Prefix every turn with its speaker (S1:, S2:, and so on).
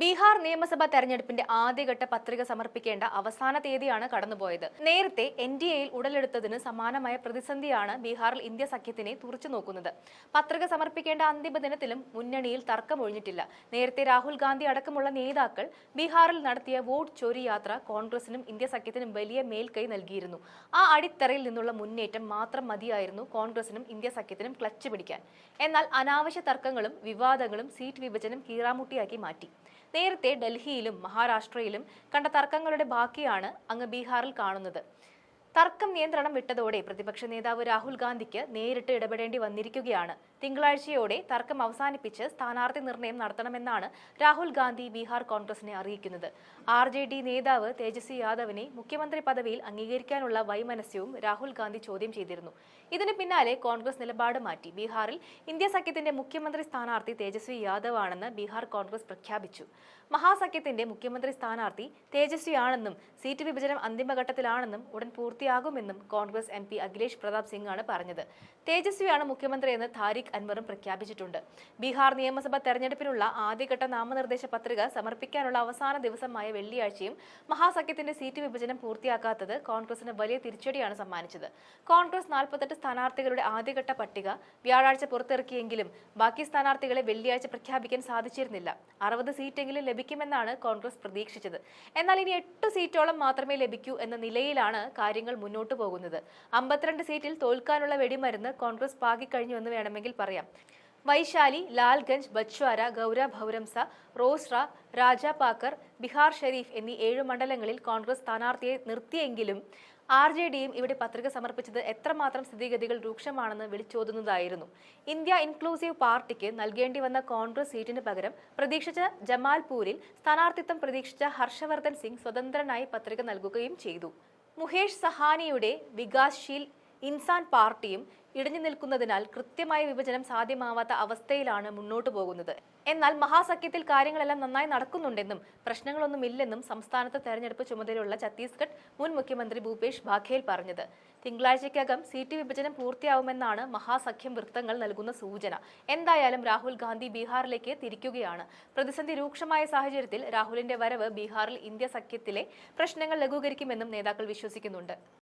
S1: ബീഹാർ നിയമസഭാ തെരഞ്ഞെടുപ്പിന്റെ ആദ്യഘട്ട പത്രിക സമർപ്പിക്കേണ്ട അവസാന തീയതിയാണ് കടന്നുപോയത്. നേരത്തെ എൻ ഡി എയിൽ ഉടലെടുത്തതിന് സമാനമായ പ്രതിസന്ധിയാണ് ബീഹാറിൽ ഇന്ത്യ സഖ്യത്തിനെ തുറച്ചു നോക്കുന്നത്. പത്രിക സമർപ്പിക്കേണ്ട അന്തിമ ദിനത്തിലും മുന്നണിയിൽ തർക്കമൊഴിഞ്ഞിട്ടില്ല നേരത്തെ രാഹുൽ ഗാന്ധി അടക്കമുള്ള നേതാക്കൾ ബീഹാറിൽ നടത്തിയ വോട്ട് ചോരി യാത്ര കോൺഗ്രസിനും ഇന്ത്യ സഖ്യത്തിനും വലിയ മേൽക്കൈ നൽകിയിരുന്നു. ആ അടിത്തറയിൽ നിന്നുള്ള മുന്നേറ്റം മാത്രം മതിയായിരുന്നു കോൺഗ്രസിനും ഇന്ത്യ സഖ്യത്തിനും ക്ലച്ച് പിടിക്കാൻ. എന്നാൽ അനാവശ്യ തർക്കങ്ങളും വിവാദങ്ങളും സീറ്റ് വിഭജനം കീറാമുട്ടിയാക്കി മാറ്റി. നേരത്തെ ഡൽഹിയിലും മഹാരാഷ്ട്രയിലും കണ്ട തർക്കങ്ങളുടെ ബാക്കിയാണ് അങ്ങ് ബീഹാറിൽ കാണുന്നത്. തർക്കം നിയന്ത്രണം വിട്ടതോടെ പ്രതിപക്ഷ നേതാവ് രാഹുൽ ഗാന്ധിക്ക് നേരിട്ട് ഇടപെടേണ്ടി വന്നിരിക്കുകയാണ്. തിങ്കളാഴ്ചയോടെ തർക്കം അവസാനിപ്പിച്ച് സ്ഥാനാർത്ഥി നിർണയം നടത്തണമെന്നാണ് രാഹുൽ ഗാന്ധി ബീഹാർ കോൺഗ്രസിനെ അറിയിക്കുന്നത്. ആർ ജെ ഡി നേതാവ് തേജസ്വി യാദവിനെ മുഖ്യമന്ത്രി പദവിയിൽ അംഗീകരിക്കാനുള്ള വൈമനസ്യവും രാഹുൽ ഗാന്ധി ചോദ്യം ചെയ്തിരുന്നു. ഇതിന് പിന്നാലെ കോൺഗ്രസ് നിലപാട് മാറ്റി. ബീഹാറിൽ ഇന്ത്യ സഖ്യത്തിന്റെ മുഖ്യമന്ത്രി സ്ഥാനാർത്ഥി തേജസ്വി യാദവ് ആണെന്ന് ബീഹാർ കോൺഗ്രസ് പ്രഖ്യാപിച്ചു. മഹാസഖ്യത്തിന്റെ മുഖ്യമന്ത്രി സ്ഥാനാർത്ഥി തേജസ്വിയാണെന്നും സീറ്റ് വിഭജനം അന്തിമഘട്ടത്തിലാണെന്നും ഉടൻ പൂർത്തിയാകുമെന്നും കോൺഗ്രസ് എം പി അഖിലേഷ് പ്രതാപ് സിംഗ് ആണ് പറഞ്ഞത്. തേജസ്വിയാണ് മുഖ്യമന്ത്രിയെന്ന് താരിഖ് അൻവറും പ്രഖ്യാപിച്ചിട്ടുണ്ട്. ബീഹാർ നിയമസഭാ തെരഞ്ഞെടുപ്പിനുള്ള ആദ്യഘട്ട നാമനിർദ്ദേശ പത്രിക സമർപ്പിക്കാനുള്ള അവസാന ദിവസമായ വെള്ളിയാഴ്ചയും മഹാസഖ്യത്തിന്റെ സീറ്റ് വിഭജനം പൂർത്തിയാക്കാത്തത് കോൺഗ്രസിന് വലിയ തിരിച്ചടിയാണ് സമ്മാനിച്ചത്. കോൺഗ്രസ് നാൽപ്പത്തെട്ട് സ്ഥാനാർത്ഥികളുടെ ആദ്യഘട്ട പട്ടിക വ്യാഴാഴ്ച പുറത്തിറക്കിയെങ്കിലും ബാക്കി സ്ഥാനാർത്ഥികളെ വെള്ളിയാഴ്ച പ്രഖ്യാപിക്കാൻ സാധിച്ചിരുന്നില്ല. അറുപത് സീറ്റെങ്കിലും ലഭിക്കുമെന്നാണ് കോൺഗ്രസ് പ്രതീക്ഷിച്ചത്. എന്നാൽ ഇനി എട്ട് സീറ്റോളം മാത്രമേ ലഭിക്കൂ എന്ന നിലയിലാണ് കാര്യങ്ങൾ മുന്നോട്ടു പോകുന്നത്. അമ്പത്തിരണ്ട് സീറ്റിൽ തോൽക്കാനുള്ള വെടിമരുന്ന് കോൺഗ്രസ് പാകിക്കഴിഞ്ഞു എന്ന് വേണമെങ്കിൽ പറയാം. വൈശാലി ലാൽഗഞ്ച് ബച്ച്വാര ഗൗര ഭൗരംസ റോസ്ര രാജാപാക്കർ ബിഹാർ ഷെരീഫ് എന്നീ ഏഴ് മണ്ഡലങ്ങളിൽ കോൺഗ്രസ് സ്ഥാനാർത്ഥിയെ നിർത്തിയെങ്കിലും ആർ ജെ ഡിയും ഇവിടെ പത്രിക സമർപ്പിച്ചത് എത്രമാത്രം സ്ഥിതിഗതികൾ രൂക്ഷമാണെന്ന് വിളിച്ചോതുന്നതായിരുന്നു. ഇന്ത്യ ഇൻക്ലൂസീവ് പാർട്ടിക്ക് നൽകേണ്ടി വന്ന കോൺഗ്രസ് സീറ്റിന് പകരം പ്രതീക്ഷിച്ച ജമാൽപൂരിൽ സ്ഥാനാർത്ഥിത്വം പ്രതീക്ഷിച്ച ഹർഷവർദ്ധൻ സിംഗ് സ്വതന്ത്രനായി പത്രിക നൽകുകയും ചെയ്തു. മുഹേഷ് സഹാനിയുടെ വികാസ്ശീൽ ഇൻസാൻ പാർട്ടിയും ഇടഞ്ഞു നിൽക്കുന്നതിനാൽ കൃത്യമായ വിഭജനം സാധ്യമാവാത്ത അവസ്ഥയിലാണ് മുന്നോട്ടു പോകുന്നത്. എന്നാൽ മഹാസഖ്യത്തിൽ കാര്യങ്ങളെല്ലാം നന്നായി നടക്കുന്നുണ്ടെന്നും പ്രശ്നങ്ങളൊന്നുമില്ലെന്നും സംസ്ഥാനത്ത് തെരഞ്ഞെടുപ്പ് ചുമതലയുള്ള ഛത്തീസ്ഗഡ് മുൻ മുഖ്യമന്ത്രി ഭൂപേഷ് ബാഖേൽ പറഞ്ഞത്. തിങ്കളാഴ്ചയ്ക്കകം സീറ്റ് വിഭജനം പൂർത്തിയാവുമെന്നാണ് മഹാസഖ്യം വൃത്തങ്ങൾ നൽകുന്ന സൂചന. എന്തായാലും രാഹുൽ ഗാന്ധി ബീഹാറിലേക്ക് തിരിക്കുകയാണ്. പ്രതിസന്ധി രൂക്ഷമായ സാഹചര്യത്തിൽ രാഹുലിന്റെ വരവ് ബീഹാറിൽ ഇന്ത്യ സഖ്യത്തിലെ പ്രശ്നങ്ങൾ ലഘൂകരിക്കുമെന്നും നേതാക്കൾ വിശ്വസിക്കുന്നുണ്ട്.